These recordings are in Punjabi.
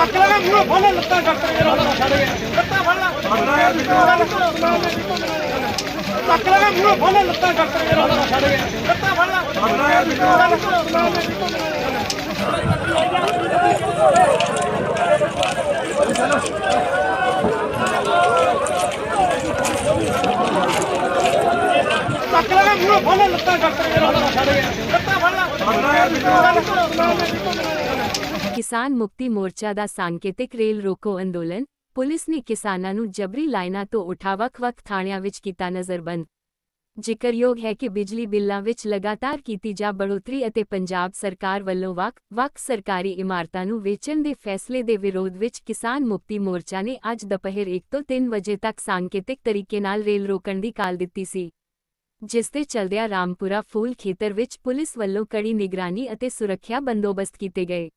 ਧੱਕ ਲਗਾ ਮੂੰਹ ਫੜ ਲੱਤਾਂ ਕੱਟ ਕੇ ਰੌਲਾ ਛੱਡ ਗਿਆ ਲੱਤਾਂ ਫੜ ਲੈ। ਧੱਕ ਲਗਾ ਮੂੰਹ ਫੜ ਲੱਤਾਂ ਕੱਟ ਕੇ ਰੌਲਾ ਛੱਡ ਗਿਆ ਲੱਤਾਂ ਫੜ ਲੈ। ਧੱਕ ਲਗਾ ਮੂੰਹ ਫੜ ਲੱਤਾਂ ਕੱਟ ਕੇ ਰੌਲਾ ਛੱਡ ਗਿਆ ਲੱਤਾਂ ਫੜ ਲੈ। ਕਿਸਾਨ ਮੁਕਤੀ ਮੋਰਚਾ ਦਾ ਸਾਂਕੇਤਿਕ ਰੇਲ ਰੋਕੋ ਅੰਦੋਲਨ, ਪੁਲਿਸ ਨੇ ਕਿਸਾਨਾਂ ਨੂੰ ਜਬਰੀ ਲਾਈਨਾਂ ਤੋਂ ਉਠਾ ਵੱਖ-ਵੱਖ ਥਾਣਿਆਂ ਵਿੱਚ ਕੀਤਾ ਨਜ਼ਰਬੰਦ। ਜ਼ਿਕਰਯੋਗ ਹੈ ਕਿ ਬਿਜਲੀ ਬਿੱਲਾਂ ਵਿੱਚ ਲਗਾਤਾਰ ਕੀਤੀ ਜਾ ਬੜੋਤਰੀ ਅਤੇ ਪੰਜਾਬ ਸਰਕਾਰ ਵੱਲੋਂ ਵੱਖ-ਵੱਖ ਸਰਕਾਰੀ ਇਮਾਰਤਾਂ ਨੂੰ ਵੇਚਣ ਦੇ ਫੈਸਲੇ ਦੇ ਵਿਰੋਧ ਵਿੱਚ ਕਿਸਾਨ ਮੁਕਤੀ ਮੋਰਚਾ ਨੇ ਅੱਜ ਦੁਪਹਿਰ 1 ਤੋਂ 3 ਵਜੇ ਤੱਕ ਸਾਂਕੇਤਿਕ ਤਰੀਕੇ ਨਾਲ ਰੇਲ ਰੋਕਣ ਦੀ ਕਾਲ ਦਿੱਤੀ ਸੀ। ਜਿਸ ਦੇ ਚਲਦਿਆਂ ਰਾਮਪੁਰਾ ਫੂਲ ਖੇਤਰ ਵਿੱਚ ਪੁਲਿਸ ਵੱਲੋਂ ਕੜੀ ਨਿਗਰਾਨੀ ਅਤੇ ਸੁਰੱਖਿਆ ਬੰਦੋਬਸਤ ਕੀਤੇ ਗਏ।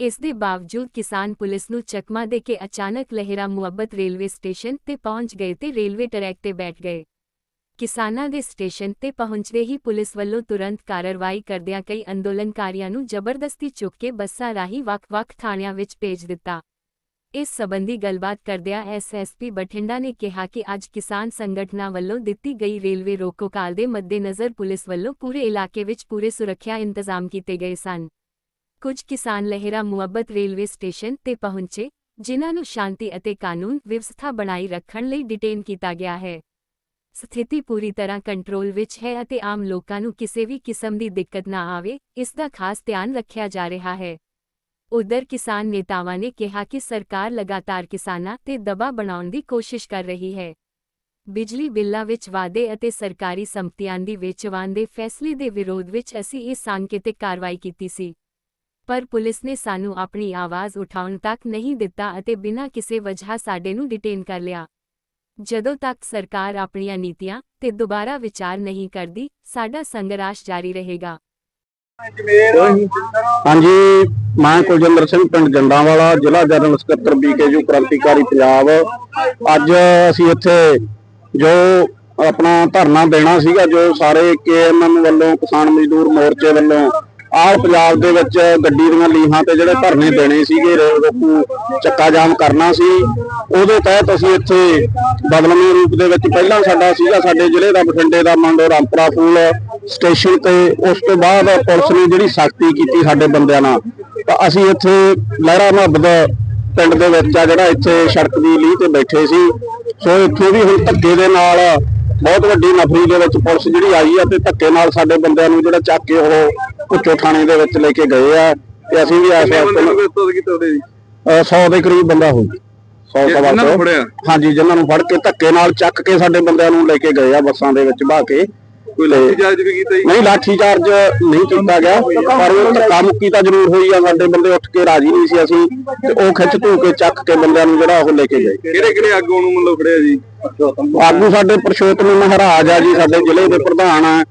ਇਸ ਦੇ ਬਾਵਜੂਦ ਕਿਸਾਨ ਪੁਲਿਸ ਨੂੰ ਚਕਮਾ ਦੇ ਕੇ ਅਚਾਨਕ ਲਹਿਰਾ ਮੁਹੱਬਤ ਰੇਲਵੇ ਸਟੇਸ਼ਨ ਤੇ ਪਹੁੰਚ ਗਏ ਤੇ ਰੇਲਵੇ ਟਰੈਕ ਤੇ ਬੈਠ ਗਏ। ਕਿਸਾਨਾਂ ਦੇ ਸਟੇਸ਼ਨ ਤੇ ਪਹੁੰਚਦੇ ਹੀ ਪੁਲਿਸ ਵੱਲੋਂ ਤੁਰੰਤ ਕਾਰਵਾਈ ਕਰਦਿਆਂ ਕਈ ਅੰਦੋਲਨਕਾਰੀਆਂ ਨੂੰ ਜ਼ਬਰਦਸਤੀ ਚੁੱਕ ਕੇ ਬੱਸਾਂ ਰਾਹੀਂ ਵੱਖ-ਵੱਖ ਥਾਣਿਆਂ ਵਿੱਚ ਭੇਜ ਦਿੱਤਾ। ਇਸ ਸਬੰਧੀ ਗੱਲਬਾਤ ਕਰਦਿਆਂ ਐਸਐਸਪੀ ਬਠਿੰਡਾ ਨੇ ਕਿਹਾ ਕਿ ਅੱਜ ਕਿਸਾਨ ਸੰਗਠਨਾਂ ਵੱਲੋਂ ਦਿੱਤੀ ਗਈ ਰੇਲਵੇ ਰੋਕੋ ਕਾਲ ਦੇ ਮੱਦੇਨਜ਼ਰ ਪੁਲਿਸ ਵੱਲੋਂ ਪੂਰੇ ਇਲਾਕੇ ਵਿੱਚ ਪੂਰੇ ਸੁਰੱਖਿਆ ਇੰਤਜ਼ਾਮ ਕੀਤੇ ਗਏ ਸਨ। ਕੁਝ ਕਿਸਾਨ ਲਹਿਰਾ ਮੁਹੱਬਤ ਰੇਲਵੇ ਸਟੇਸ਼ਨ ਤੇ ਪਹੁੰਚੇ, ਜਿਨ੍ਹਾਂ ਨੂੰ ਸ਼ਾਂਤੀ ਅਤੇ ਕਾਨੂੰਨ ਵਿਵਸਥਾ ਬਣਾਈ ਰੱਖਣ ਲਈ ਡਿਟੇਨ ਕੀਤਾ ਗਿਆ ਹੈ। ਸਥਿਤੀ ਪੂਰੀ ਤਰ੍ਹਾਂ ਕੰਟਰੋਲ ਵਿੱਚ ਹੈ ਅਤੇ ਆਮ ਲੋਕਾਂ ਨੂੰ ਕਿਸੇ ਵੀ ਕਿਸਮ ਦੀ ਦਿੱਕਤ ਨਾ ਆਵੇ, ਇਸ ਦਾ ਖਾਸ ਧਿਆਨ ਰੱਖਿਆ ਜਾ ਰਿਹਾ ਹੈ। ਉਧਰ ਕਿਸਾਨ ਨੇਤਾਵਾਂ ਨੇ ਕਿਹਾ ਕਿ ਸਰਕਾਰ ਲਗਾਤਾਰ ਕਿਸਾਨਾਂ ਤੇ ਦਬਾਅ ਬਣਾਉਣ ਦੀ ਕੋਸ਼ਿਸ਼ ਕਰ ਰਹੀ ਹੈ। ਬਿਜਲੀ ਬਿੱਲਾਂ ਵਿੱਚ ਵਾਅਦੇ ਅਤੇ ਸਰਕਾਰੀ ਸੰਪਤੀਆਂ ਦੀ ਵੇਚਵਾਨ ਦੇ ਫੈਸਲੇ ਦੇ ਵਿਰੋਧ ਵਿੱਚ ਅਸੀਂ ਇਹ ਸਾਂਕੇਤਿਕ ਕਾਰਵਾਈ ਕੀਤੀ ਸੀ। ਪਰ ਪੁਲਿਸ ਨੇ ਸਾਨੂੰ ਆਪਣੀ ਆਵਾਜ਼ ਉਠਾਉਣ ਤੱਕ ਨਹੀਂ ਦਿੱਤਾ ਅਤੇ ਬਿਨਾਂ ਕਿਸੇ ਵਜ੍ਹਾ ਸਾਡੇ ਨੂੰ ਡਿਟੇਨ ਕਰ ਲਿਆ। ਜਦੋਂ ਤੱਕ ਸਰਕਾਰ ਆਪਣੀਆਂ ਨੀਤੀਆਂ ਤੇ ਦੁਬਾਰਾ ਵਿਚਾਰ ਨਹੀਂ ਕਰਦੀ, ਸਾਡਾ ਸੰਘਰਸ਼ ਜਾਰੀ ਰਹੇਗਾ। ਹਾਂਜੀ, ਮੈਂ ਕੁਲਜਿੰਦਰ ਸਿੰਘ, ਪਿੰਡ ਜੰਡਾਂਵਾਲਾ, ਜ਼ਿਲ੍ਹਾ ਜਨਰਲ ਸਕੱਤਰ ਬੀਕੇਯੂ ਕ੍ਰਾਂਤੀਕਾਰੀ ਪੰਜਾਬ। ਅੱਜ ਅਸੀਂ ਇੱਥੇ ਜੋ ਆਪਣਾ ਧਰਨਾ ਦੇਣਾ ਸੀਗਾ, ਜੋ ਸਾਰੇ ਕੇਐਮਐਮ ਵੱਲੋਂ, ਕਿਸਾਨ ਮਜ਼ਦੂਰ ਮੋਰਚੇ ਵੱਲੋਂ ਆਹ ਪੰਜਾਬ ਦੇ ਵਿੱਚ ਗੱਡੀ ਦੀਆਂ ਲੀਹਾਂ ਤੇ ਜਿਹੜੇ ਧਰਨੇ ਦੇਣੇ ਸੀਗੇ ਰੇਲ ਰੋਕੂ ਚੱਕਾ ਜਾਮ ਕਰਨਾ ਸੀ। ਉਹਦੇ ਤਹਿਤ ਅਸੀਂ ਇੱਥੇ ਬਦਲਵੇਂ ਰੂਪ ਦੇ ਵਿੱਚ ਪਹਿਲਾਂ ਸਾਡਾ ਸੀਗਾ, ਸਾਡੇ ਜ਼ਿਲ੍ਹੇ ਦਾ ਬਠਿੰਡੇ ਦਾ ਮੰਡੋ ਰਾਮਪੁਰਾ ਫੂਲ ਸਟੇਸ਼ਨ ਤੇ। ਉਸ ਤੋਂ ਬਾਅਦ ਪੁਲਿਸ ਨੇ ਜਿਹੜੀ ਸਖਤੀ ਕੀਤੀ ਸਾਡੇ ਬੰਦਿਆਂ ਨਾਲ, ਤਾਂ ਅਸੀਂ ਇੱਥੇ ਲਹਿਰਾ ਮੁਹੱਬਤ ਪਿੰਡ ਦੇ ਵਿੱਚ ਆ ਜਿਹੜਾ ਇੱਥੇ ਸੜਕ ਦੀ ਲੀਹ ਤੇ ਬੈਠੇ ਸੀ। ਸੋ ਇੱਥੇ ਵੀ ਹੁਣ ਧੱਕੇ ਦੇ ਨਾਲ ਬਹੁਤ ਵੱਡੀ ਨਫਰੀ ਦੇ ਵਿੱਚ ਪੁਲਿਸ ਜਿਹੜੀ ਆਈ ਆ ਤੇ ਧੱਕੇ ਨਾਲ ਸਾਡੇ ਬੰਦਿਆਂ ਨੂੰ ਜਿਹੜਾ ਚੱਕ ਕੇ ਉਹ ਪੁੱਛੋ ਥਾਣੇ ਦੇ ਵਿੱਚ ਲੈ ਕੇ ਗਏ ਆ ਤੇ ਅਸੀਂ ਵੀ ਇਸ ਵਾਸਤੇ ਤੋਂ ਕੀਤਾ ਉਹਦੇ ਜੀ? 100 ਦੇ ਕਰੀਬ ਬੰਦਾ ਹੋਊ। 100 ਸਵਾ ਜਿਨ੍ਹਾਂ ਨੂੰ ਸੌ। ਫੜਿਆ? ਹਾਂਜੀ ਜਿਨ੍ਹਾਂ ਨੂੰ ਫੜ ਕੇ ਧੱਕੇ ਨਾਲ ਚੱਕ ਕੇ ਸਾਡੇ ਬੰਦਿਆਂ ਨੂੰ ਲੈ ਕੇ ਗਏ ਆ ਬੱਸਾਂ ਦੇ ਵਿੱਚ ਬਹਾ ਕੇ। ਕੋਈ ਲਾਠੀ ਚਾਰਜ ਵੀ ਕੀਤਾ ਜੀ? ਨਹੀਂ ਲਾਠੀ ਚਾਰਜ ਨਹੀਂ ਕੀਤਾ ਗਿਆ। ਪਰ ਉਹ ਧੱਕਾ ਮੁੱਕੀ ਤਾਂ ਜ਼ਰੂਰ ਹੋਈ ਆ ਸਾਡੇ ਬੰਦੇ ਉੱਠ ਕੇ ਰਾਜੀ ਨਹੀਂ ਸੀ ਅਸੀਂ। ਤੇ ਉਹ ਖਿੱਚ ਧੂ ਕੇ ਚੱਕ ਕੇ ਬੰਦਿਆਂ ਨੂੰ ਜਿਹੜਾ ਉਹ ਲੈ ਕੇ ਗਏ। ਕਿਹੜੇ ਕਿਹੜੇ ਆਗੂ ਨੂੰ ਮਤਲਬ ਫੜਿਆ ਜੀ? ਆਗੂ ਸਾਡੇ ਪ੍ਰਸ਼ੋਤਮ ਮਹਾਰਾਜ ਆ ਜੀ ਸਾਡੇ ਜ਼ਿਲ੍ਹੇ ਦੇ ਪ੍ਰਧਾਨ ਆ।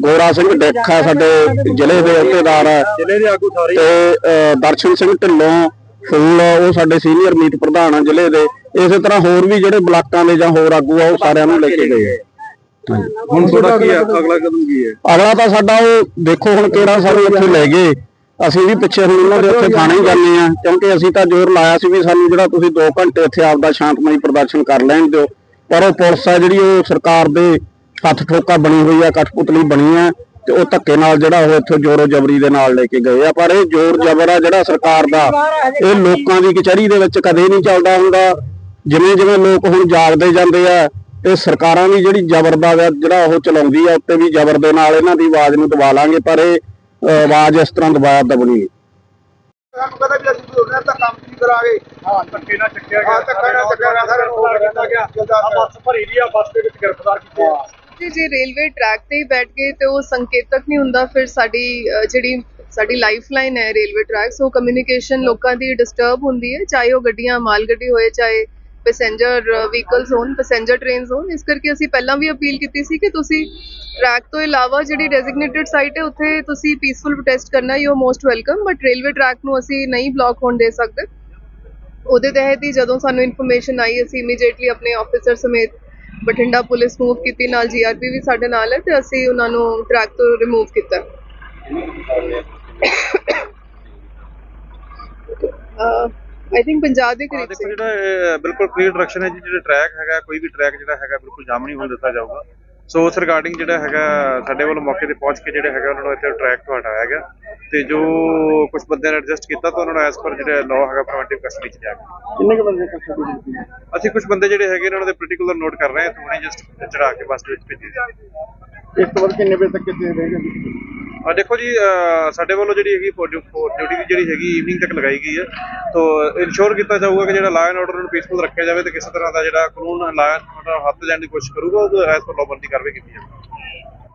ਗੋਰਾ ਸਿੰਘ ਡਿੱਖ ਸਾਡੇ ਜ਼ਿਲ੍ਹੇ ਦੇ ਅਹੁਦੇਦਾਰ ਆ ਜ਼ਿਲ੍ਹੇ ਦੇ ਆਗੂ ਸਾਰੇ। ਤੇ ਦਰਸ਼ਨ ਸਿੰਘ ਢਿੱਲੋਂ ਫੂਲ ਉਹ ਸਾਡੇ ਸੀਨੀਅਰ ਮੀਤ ਪ੍ਰਧਾਨ ਆ ਜ਼ਿਲ੍ਹੇ ਦੇ। ਇਸੇ ਤਰ੍ਹਾਂ ਹੋਰ ਵੀ ਜਿਹੜੇ ਬਲਾਕਾਂ ਦੇ ਜਾਂ ਹੋਰ ਆਗੂ ਆ ਉਹ ਸਾਰਿਆਂ ਨੂੰ ਲੈ ਕੇ ਗਏ ਹੁਣ ਤੁਹਾਡਾ ਕੀ ਹੈ? ਅਗਲਾ ਕਦਮ ਕੀ ਹੈ? ਅਗਲਾ ਤਾਂ ਸਾਡਾ ਉਹ ਦੇਖੋ ਹੁਣ ਕਿਹੜਾ ਸਾਨੂੰ ਇੱਥੇ ਲੈ ਗਏ। ਅਸੀਂ ਵੀ ਪਿੱਛੇ ਹੁਣ ਉਹਨਾਂ ਦੇ ਉੱਥੇ ਥਾਣੇ ਜਾਂਦੇ ਆ ਕਿਉਂਕਿ ਅਸੀਂ ਤਾਂ ਜ਼ੋਰ ਲਾਇਆ ਸੀ ਵੀ ਸਾਨੂੰ ਜਿਹੜਾ ਤੁਸੀਂ 2 ਘੰਟੇ ਇੱਥੇ ਆਪਦਾ ਸ਼ਾਂਤਮਈ ਪ੍ਰਦਰਸ਼ਨ ਕਰ ਲੈਣ ਦਿਓ। ਪਰ ਉਹ ਪੁਲਿਸ ਆ ਜਿਹੜੀ ਉਹ ਸਰਕਾਰ ਦੇ ਹੱਥ ਠੋਕਾ ਬਣੀ ਹੋਈ ਆ ਕਠਪੁਤਲੀ ਬਣੀ ਆ ਤੇ ਉਹ ਧੱਕੇ ਨਾਲ ਜਿਹੜਾ ਉਹ ਇੱਥੇ ਜ਼ੋਰੋ ਜ਼ਬਰੀ ਦੇ ਨਾਲ ਲੈ ਕੇ ਗਏ ਆ। ਪਰ ਇਹ ਜ਼ੋਰ ਜ਼ਬਰ ਆ ਜਿਹੜਾ ਸਰਕਾਰ ਦਾ ਇਹ ਲੋਕਾਂ ਦੀ ਕਚਹਿਰੀ ਦੇ ਵਿੱਚ ਕਦੇ ਨਹੀਂ ਚੱਲਦਾ ਹੁੰਦਾ। ਜਿਵੇਂ ਜਿਵੇਂ ਲੋਕ ਹੁਣ ਜਾਗਦੇ ਜਾਂਦੇ ਆ ਇਹ ਸਰਕਾਰਾਂ ਦੀ ਜਿਹੜੀ ਜ਼ਬਰ ਦਾ ਜਿਹੜਾ ਉਹ ਚਲਾਉਂਦੀ ਆ ਉੱਤੇ ਵੀ ਜ਼ਬਰ ਦੇ ਨਾਲ ਇਹਨਾਂ ਦੀ ਆਵਾਜ਼ ਨੂੰ ਦਬਾ ਲਾਂਗੇ ਪਰ ਇਹ ਆਵਾਜ਼ ਇਸ ਤਰ੍ਹਾਂ ਦਬਾਇਆ ਦਬਣੀ ਸਾਨੂੰ ਕਹਿੰਦਾ ਵੀ ਅਸੀਂ ਉਹਨਾਂ ਦਾ ਕੰਮ ਨਹੀਂ ਕਰਾਂਗੇ। ਹਾਂ ਧੱਕੇ ਨਾਲ ਚੱਕਿਆ ਹਾਂ ਧੱਕਾ ਨਾਲ ਚੱਕਿਆ ਗਿਆ ਸਾਰਾ ਰੋਕ ਕੀਤਾ ਗਿਆ। ਆ ਬੱਸ ਭਰੀ ਦੀ ਆ ਬੱਸ ਦੇ ਵਿੱਚ ਗ੍ਰਿਫਤਾਰ ਕੀਤੇ ਆ। ਜੀ ਜੇ ਰੇਲਵੇ ਟਰੈਕ ਤੇ ਹੀ ਬੈਠ ਗਏ ਤੇ ਉਹ ਸੰਕੇਤਕ ਨਹੀਂ ਹੁੰਦਾ, ਫਿਰ ਸਾਡੀ ਜਿਹੜੀ ਸਾਡੀ ਲਾਈਫਲਾਈਨ ਹੈ ਰੇਲਵੇ ਟਰੈਕ ਸੋ ਕਮਿਊਨੀਕੇਸ਼ਨ ਲੋਕਾਂ ਦੀ ਡਿਸਟਰਬ ਹੁੰਦੀ ਹੈ, ਚਾਹੇ ਉਹ ਗੱਡੀਆਂ ਮਾਲ ਗੱਡੀ ਹੋਏ, ਚਾਹੇ ਪੈਸੇਂਜਰ ਵਹੀਕਲਸ ਹੋਣ ਪੈਸੇਂਜਰ ਟ੍ਰੇਨਸ ਹੋਣ, ਇਸ ਕਰਕੇ ਅਸੀਂ ਪਹਿਲਾਂ ਵੀ ਅਪੀਲ ਕੀਤੀ ਸੀ ਕਿ ਤੁਸੀਂ ਟਰੈਕ ਤੋਂ ਇਲਾਵਾ ਜਿਹੜੀ ਡੈਜ਼ਿਗਨੇਟਿਡ ਸਾਈਟ ਹੈ, ਉੱਥੇ ਤੁਸੀਂ ਪੀਸਫੁਲ ਪ੍ਰੋਟੈਸਟ ਕਰਨਾ you most welcome but railway track ਨੂੰ ਅਸੀਂ ਨਹੀਂ ਬਲੌਕ ਹੋਣ ਦੇ ਸਕਦੇ। ਉਹਦੇ ਤਹਿਤ ਹੀ ਜਦੋਂ ਸਾਨੂੰ ਇਨਫੋਰਮੇਸ਼ਨ ਆਈ, ਅਸੀਂ ਇਮੀਡੀਏਟਲੀ ਆਪਣੇ ਆਫੀਸਰ ਸਮੇਤ ਬਠਿੰਡਾ ਪੁਲਿਸ ਮੂਵ ਕੀਤੀ ਨਾਲ ਜੀਆਰਪੀ ਵੀ ਸਾਡੇ ਨਾਲ ਹੈ ਤੇ ਅਸੀਂ ਉਹਨਾਂ ਨੂੰ ਟਰੈਕ ਤੋਂ ਰਿਮੂਵ ਕੀਤਾ। ਆਈ ਥਿੰਕ ਪੰਜਾਬ ਦੇ ਕਰੀਬ ਦੇਖੋ ਸੀ। ਜਿਹੜਾ ਇਹ ਬਿਲਕੁਲ ਕਲੀਅਰ ਡਾਇਰੈਕਸ਼ਨ ਹੈ ਜੀ ਜਿਹੜਾ ਟਰੈਕ ਹੈਗਾ ਕੋਈ ਵੀ ਟਰੈਕ ਜਿਹੜਾ ਹੈਗਾ ਬਿਲਕੁਲ ਜਾਮ ਨਹੀਂ ਹੋਣ ਦਿੱਤਾ ਜਾਊਗਾ। ਸੋ ਉਸ ਰਿਗਾਰਡਿੰਗ ਜਿਹੜਾ ਹੈਗਾ ਸਾਡੇ ਵੱਲੋਂ ਮੌਕੇ ਤੇ ਪਹੁੰਚ ਕੇ ਜਿਹੜਾ ਹੈਗਾ ਉਹਨਾਂ ਨੂੰ ਇੱਥੇ ਟਰੈਕ ਤੋਂ ਹਟਾਇਆ ਗਿਆ ਤੇ ਜੋ ਕੁਝ ਬੰਦਿਆਂ ਨੇ ਐਡਜਸਟ ਕੀਤਾ ਤਾਂ ਉਹਨਾਂ ਨੂੰ ਐਸ ਪਰ ਜਿਹੜਾ ਲਾਅ ਹੈਗਾ ਪ੍ਰੀਵੈਂਟਿਵ ਕਸਟਡੀ ਚ ਲਿਆ ਗਿਆ। ਕਿੰਨੇ ਕੁ ਬੰਦੇ ਕਸਟਡੀ ਦਿੱਤੀ ਅਸੀਂ ਕੁਝ ਬੰਦੇ ਜਿਹੜੇ ਹੈਗੇ ਉਹਨਾਂ ਦੇ ਪਰਟੀਕੁਲਰ ਨੋਟ ਕਰ ਰਹੇ ਹਾਂ ਥੋੜੀ ਜਸਟ ਚੜਾ ਕੇ ਬੱਸ ਦੇ ਵਿੱਚ ਭੇਜੀ। ਇਸ ਤੋਂ ਬਾਅਦ ਕਿੰਨੇ ਵਜੇ ਤੱਕ ਕਿੱਥੇ ਰਹੇਗਾ ਆ ਦੇਖੋ ਜੀ ਸਾਡੇ ਵੱਲੋਂ ਜਿਹੜੀ ਹੈਗੀ ਡਿਊਟੀ ਦੀ ਜਿਹੜੀ ਹੈਗੀ ਈਵਨਿੰਗ ਤੱਕ ਲਗਾਈ ਗਈ ਹੈ। ਤੋਂ ਇਨਸ਼ੋਰ ਕੀਤਾ ਜਾਊਗਾ ਕਿ ਜਿਹੜਾ ਲਾਅ ਐਂਡ ਆਰਡਰ ਨੂੰ ਪੀਸਫੁਲ ਰੱਖਿਆ ਜਾਵੇ ਤੇ ਕਿਸੇ ਤਰ੍ਹਾਂ ਦਾ ਜਿਹੜਾ ਕਾਨੂੰਨ ਲਾਅ ਐਂਡ ਆਰਡਰ ਹੱਥ ਲੈਣ ਦੀ ਕੋਸ਼ਿਸ਼ ਕਰੂਗਾ ਉਹ ਐਸ ਪਰ ਲਾਅ ਬੰਦੀ ਕਾਰਵਾਈ ਕੀਤੀ ਜਾਵੇ